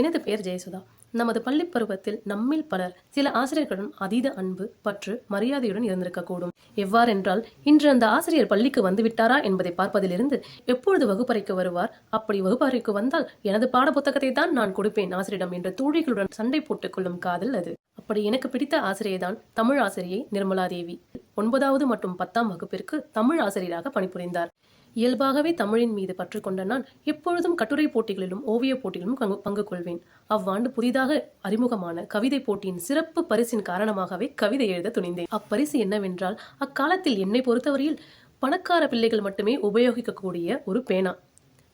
எனது பெயர் ஜெயசுதா. நமது பள்ளிப் பருவத்தில் நம்மில் பலர் சில ஆசிரியர்களுடன் அதீத அன்பு பற்று மரியாதையுடன் இருந்திருக்கக்கூடும். எவ்வாறென்றால் இன்று அந்த ஆசிரியர் பள்ளிக்கு வந்துவிட்டாரா என்பதை பார்ப்பதிலிருந்து எப்பொழுது வகுப்பறைக்கு வருவார் அப்படி வகுப்பறைக்கு வந்தால் எனது பாட புத்தகத்தை தான் நான் கொடுப்பேன் ஆசிரியரிடம் என்ற தோழிகளுடன் சண்டை போட்டுக் கொள்ளும் காதல் அது. அப்படி எனக்கு பிடித்த ஆசிரியர்தான் தமிழ் ஆசிரியை நிர்மலா தேவி ஒன்பதாவது மற்றும் பத்தாம் வகுப்பிற்கு தமிழ் ஆசிரியராக பணிபுரிந்தார். இயல்பாகவே தமிழின் மீது பற்று கொண்ட நான் எப்பொழுதும் கட்டுரை போட்டிகளிலும் ஓவியப் போட்டிகளிலும் பங்கு- பங்கு கொள்வேன் அவ்வாண்டு புதிதாக அறிமுகமான கவிதை போட்டியின் சிறப்பு பரிசின் காரணமாகவே கவிதை எழுத துணிந்தேன். அப்பரிசு என்னவென்றால் அக்காலத்தில் என்னை பொறுத்தவரையில் பணக்கார பிள்ளைகள் மட்டுமே உபயோகிக்கக்கூடிய ஒரு பேனா.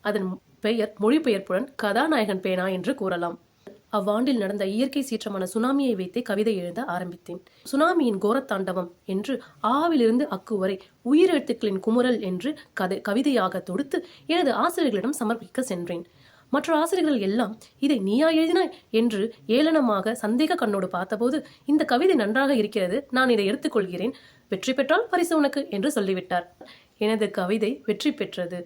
அதன் பெயர் மொழிபெயர்ப்புடன் கதாநாயகன் பேனா என்று கூறலாம். அவ்வாண்டில் நடந்த இயற்கை சீற்றமான சுனாமியை வைத்தே கவிதை எழுத ஆரம்பித்தேன். சுனாமியின் கோரத்தாண்டவம் என்று ஆவிலிருந்து அக்கு வரை உயிரெழுத்துக்களின் குமுறல் என்று கதை கவிதையாக தொடுத்து எனது ஆசிரியர்களிடம் சமர்ப்பிக்க சென்றேன். மற்ற ஆசிரியர்கள் எல்லாம் இதை நீயா எழுதினாய்? என்று ஏளனமாக சந்தேக கண்ணோடு பார்த்தபோது இந்த கவிதை நன்றாக இருக்கிறது நான் இதை எடுத்துக்கொள்கிறேன். வெற்றி பெற்றால் பரிசு உனக்கு என்று சொல்லிவிட்டார். எனது கவிதை வெற்றி பெற்றது.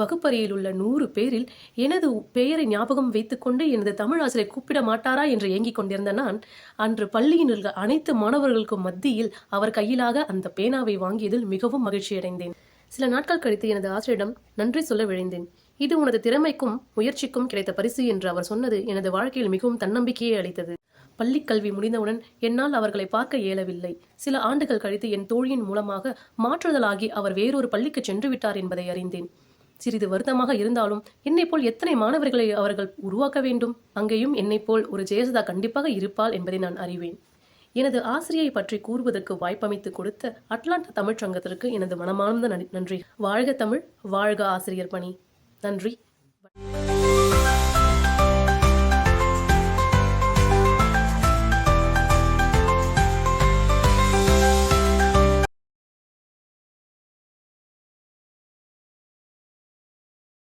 வகுப்பறையில் உள்ள நூறு பேரில் எனது பெயரை ஞாபகம் வைத்துக்கொண்டு எனது தமிழ் ஆசிரியர் கூப்பிட மாட்டாரா என்று ஏங்கிக் கொண்டிருந்த நான் அன்று பள்ளியில் உள்ள அனைத்து மாணவர்களுக்கும் மத்தியில் அவர் கையிலாக அந்த பேனாவை வாங்கியதில் மிகவும் மகிழ்ச்சியடைந்தேன். சில நாட்கள் கழித்து எனது ஆசிரியரிடம் நன்றி சொல்ல விழைந்தேன். இது உனது திறமைக்கும் முயற்சிக்கும் கிடைத்த பரிசு என்று அவர் சொன்னது எனது வாழ்க்கையில் மிகவும் தன்னம்பிக்கையை அளித்தது. பள்ளிக் கல்வி முடிந்தவுடன் என்னால் அவர்களை பார்க்க இயலவில்லை. சில ஆண்டுகள் கழித்து என் தோழியின் மூலமாக மாற்றுதலாகி அவர் வேறொரு பள்ளிக்கு சென்று விட்டார் என்பதை அறிந்தேன். சிறிது வருத்தமாக இருந்தாலும் என்னை போல் எத்தனை மாணவர்களை அவர்கள் உருவாக்க வேண்டும்? அங்கேயும் என்னை போல் ஒரு ஜெயசுதா கண்டிப்பாக இருப்பாள் என்பதை நான் அறிவேன். எனது ஆசிரியை பற்றி கூறுவதற்கு வாய்ப்பமைத்து கொடுத்த அட்லாண்டா தமிழ்ச் சங்கத்திற்கு எனது மனமார்ந்த நன்றி. வாழ்க தமிழ் வாழ்க ஆசிரியர் பணி. நன்றி.